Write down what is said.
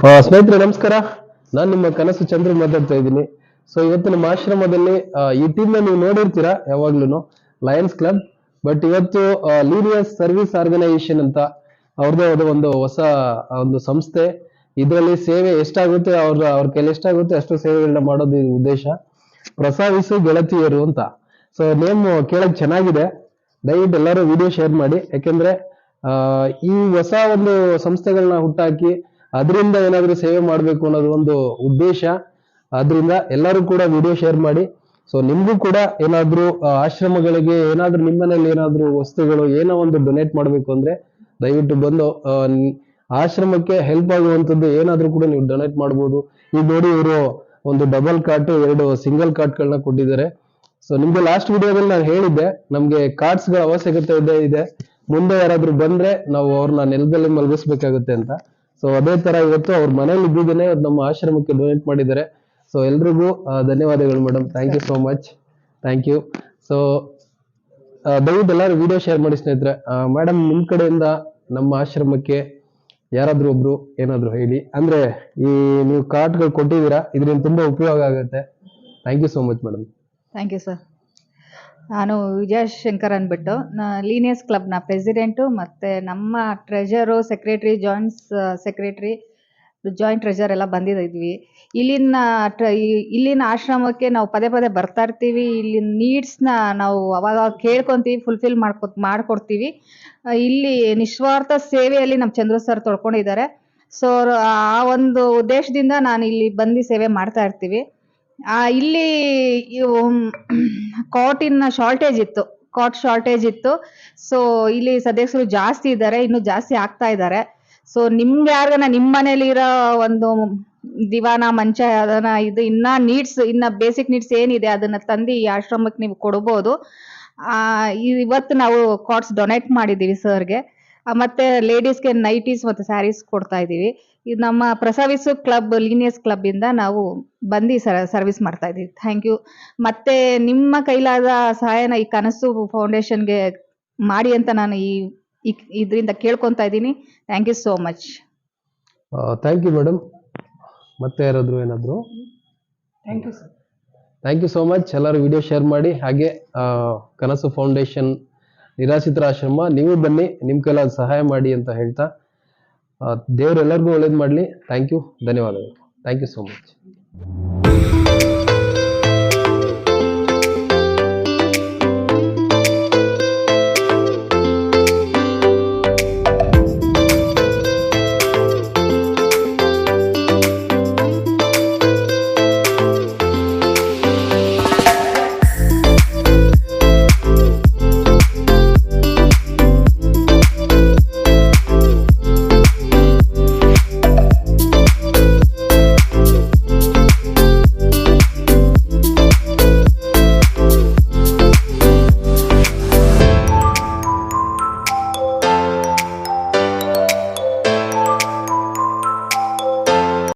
ಸ್ನೇಹಿತರೆ, ನಮಸ್ಕಾರ. ನಾನು ನಿಮ್ಮ ಕನಸು ಚಂದ್ರ ಮಾತಾಡ್ತಾ ಇದ್ದೀನಿ. ಸೊ ಇವತ್ತು ನಮ್ಮ ಆಶ್ರಮದಲ್ಲಿ ಈ ಟೀಮ್ ನೀವು ನೋಡಿರ್ತೀರಾ ಯಾವಾಗ್ಲೂ ಲಯನ್ಸ್ ಕ್ಲಬ್ ಬಟ್ ಇವತ್ತು ಲೀನಿಯಸ್ ಸರ್ವಿಸ್ ಆರ್ಗನೈಸೇಷನ್ ಅಂತ ಅವ್ರದೇ ಆದ ಒಂದು ಹೊಸ ಒಂದು ಸಂಸ್ಥೆ. ಇದರಲ್ಲಿ ಸೇವೆ ಎಷ್ಟಾಗುತ್ತೆ, ಅವ್ರ ಅವ್ರ ಕೈಲಿ ಎಷ್ಟಾಗುತ್ತೆ, ಅಷ್ಟು ಸೇವೆಗಳನ್ನ ಮಾಡೋದು ಇದು ಉದ್ದೇಶ. ಪ್ರಸಾವಿಸು ಗೆಳತಿಯರು ಅಂತ. ಸೊ ನೇಮ್ ಕೇಳಕ್ ಚೆನ್ನಾಗಿದೆ. ದಯವಿಟ್ಟು ಎಲ್ಲರೂ ವಿಡಿಯೋ ಶೇರ್ ಮಾಡಿ. ಯಾಕೆಂದ್ರೆ ಈ ಹೊಸ ಒಂದು ಸಂಸ್ಥೆಗಳನ್ನ ಹುಟ್ಟಾಕಿ ಅದರಿಂದ ಏನಾದರೂ ಸೇವೆ ಮಾಡಬೇಕು ಅನ್ನೋದು ಒಂದು ಉದ್ದೇಶ. ಅದರಿಂದ ಎಲ್ಲರೂ ಕೂಡ ವಿಡಿಯೋ ಶೇರ್ ಮಾಡಿ. ಸೊ ನಿಮಗೂ ಕೂಡ ಏನಾದರೂ ಆಶ್ರಮಗಳಿಗೆ ಏನಾದರೂ ನಿಮ್ಮನೇಲಿ ಏನಾದರೂ ವಸ್ತುಗಳು ಏನೋ ಒಂದು ಡೊನೇಟ್ ಮಾಡಬೇಕು ಅಂದ್ರೆ ದಯವಿಟ್ಟು ಬಂದು ಆಶ್ರಮಕ್ಕೆ ಹೆಲ್ಪ್ ಆಗುವಂಥದ್ದು ಏನಾದರೂ ಕೂಡ ನೀವು ಡೊನೇಟ್ ಮಾಡ್ಬೋದು. ಈಗ ನೋಡಿ ಇವರು ಒಂದು ಡಬಲ್ ಕಾರ್ಟು ಎರಡು ಸಿಂಗಲ್ ಕಾರ್ಟ್ಗಳನ್ನ ಕೊಟ್ಟಿದ್ದಾರೆ. ಸೊ ನಿಮಗೆ ಲಾಸ್ಟ್ ವಿಡಿಯೋದಲ್ಲಿ ನಾನು ಹೇಳಿದ್ದೆ, ನಮಗೆ ಕಾರ್ಡ್ಸ್ಗಳ ಅವಶ್ಯಕತೆ ಇದೆ ಇದೆ. ಮುಂದೆ ಯಾರಾದರೂ ಬಂದ್ರೆ ನಾವು ಅವ್ರನ್ನ ನೆಲದಲ್ಲಿ ಮಲಗಿಸ್ಬೇಕಾಗುತ್ತೆ ಅಂತ. ಸೊ ಅದೇ ತರ ಇವತ್ತು ಅವ್ರ ಮನೇಲಿ ಇದ್ದಿದ್ದೇನೆ ನಮ್ಮ ಆಶ್ರಮಕ್ಕೆ ಡೊನೇಟ್ ಮಾಡಿದ್ದಾರೆ. ಸೊ ಎಲ್ರಿಗೂ ಧನ್ಯವಾದಗಳು madam thank you so much thank you so ದಯವಿಟ್ಟು ಎಲ್ಲರೂ ವಿಡಿಯೋ ಶೇರ್ ಮಾಡಿ ಸ್ನೇಹಿತರೆ. ಮೇಡಮ್ ನಿಮ್ ಕಡೆಯಿಂದ ನಮ್ಮ ಆಶ್ರಮಕ್ಕೆ ಯಾರಾದ್ರೂ ಒಬ್ರು ಏನಾದ್ರು ಹೇಳಿ. ಅಂದ್ರೆ, ಈ ನೀವು ಕಾರ್ಡ್ಗಳು ಕೊಟ್ಟಿದ್ದೀರಾ, ಇದ್ರಿಂದ ತುಂಬಾ ಉಪಯೋಗ ಆಗುತ್ತೆ. Thank you so much madam thank you sir ನಾನು ವಿಜಯ ಶಂಕರ್ ಅಂದ್ಬಿಟ್ಟು ಲೀನಿಯಸ್ ಕ್ಲಬ್ನ ಪ್ರೆಸಿಡೆಂಟು ಮತ್ತು ನಮ್ಮ treasurer secretary joints secretary joint treasurer ಎಲ್ಲ ಬಂದಿದ್ವಿ ಇಲ್ಲಿನ ಟ್ರ ಇಲ್ಲಿನ ಆಶ್ರಮಕ್ಕೆ ನಾವು ಪದೇ ಪದೇ ಬರ್ತಾ ಇರ್ತೀವಿ. ಇಲ್ಲಿ ನೀಡ್ಸ್ನ ನಾವು ಅವಾಗ ಕೇಳ್ಕೊಂತೀವಿ ಫುಲ್ಫಿಲ್ ಮಾಡ್ಕೊ ಮಾಡ್ಕೊಡ್ತೀವಿ. ಇಲ್ಲಿ ನಿಸ್ವಾರ್ಥ ಸೇವೆಯಲ್ಲಿ ನಮ್ಮ ಚಂದ್ರ ಸರ್ ತೊಳ್ಕೊಂಡಿದ್ದಾರೆ. ಸೊ ಆ ಒಂದು ಉದ್ದೇಶದಿಂದ ನಾನು ಇಲ್ಲಿ ಬಂದು ಸೇವೆ ಮಾಡ್ತಾ ಇರ್ತೀವಿ. ಇಲ್ಲಿ ಕಾಟಿನ ಶಾರ್ಟೇಜ್ ಇತ್ತು. ಕಾಟ್ ಶಾರ್ಟೇಜ್ ಇತ್ತು. ಸೊ ಇಲ್ಲಿ ಸದಸ್ಯರು ಜಾಸ್ತಿ ಇದ್ದಾರೆ. ಇನ್ನು ಜಾಸ್ತಿ ಆಗ್ತಾ ಇದ್ದಾರೆ. ಸೊ ನಿಮ್ಗೆ ಯಾರಿಗಾನ ನಿಮ್ಮ ಮನೇಲಿರೋ ಒಂದು ದಿವಾನ, ಮಂಚ, ಅದನ್ನ ಇದು ಇನ್ನ ನೀಡ್ಸ್ ಇನ್ನ ಬೇಸಿಕ್ ನೀಡ್ಸ್ ಏನಿದೆ, ಅದನ್ನ ತಂದು ಈ ಆಶ್ರಮಕ್ಕೆ ನೀವು ಕೊಡ್ಬೋದು. ಇವತ್ತು ನಾವು ಕಾಟ್ಸ್ ಡೊನೇಟ್ ಮಾಡಿದ್ದೀವಿ ಸರ್ಗೆ ಮತ್ತೆ ಲೇಡೀಸ್ಗೆ ನೈಟೀಸ್ ಮತ್ತು ಸ್ಯಾರೀಸ್ ಕೊಡ್ತಾ ಇದ್ದೀವಿ. ಇದು ನಮ್ಮ ಪ್ರಸವಿಸು ಕ್ಲಬ್ ಲೀನಿಯಸ್ ಕ್ಲಬ್ ಇಂದ ನಾವು ಬಂದು ಸರ್ವಿಸ್ ಮಾಡ್ತಾ ಇದ್ದೀವಿ. ಥ್ಯಾಂಕ್ ಯು ಮತ್ತೆ ನಿಮ್ಮ ಕೈಲಾದ ಸಹಾಯನ ಈ ಕನಸು ಫೌಂಡೇಶನ್ಗೆ ಮಾಡಿ ಅಂತ ನಾನು ಈ ಈ- ಇದರಿಂದ ಕೇಳ್ಕೊತಾ ಇದ್ದೀನಿ. Thank you so much thank you madam ಮತ್ತೆ ಯಾರಾದರೂ ಏನಾದ್ರು? Thank you sir thank you so much ಎಲ್ಲರೂ ವಿಡಿಯೋ ಶೇರ್ ಮಾಡಿ. ಹಾಗೆ ಕನಸು ಫೌಂಡೇಶನ್ ನಿರಾಶ್ರಿತರ ಆಶ್ರಮ, ನೀವು ಬನ್ನಿ ನಿಮ್ಮ ಸಹಾಯ ಮಾಡಿ ಅಂತ ಹೇಳ್ತಾ ದೇವ್ರೆಲ್ಲರಿಗೂ ಒಳ್ಳೇದು ಮಾಡಲಿ. ಥ್ಯಾಂಕ್ ಯು ಧನ್ಯವಾದಗಳು. Thank you so much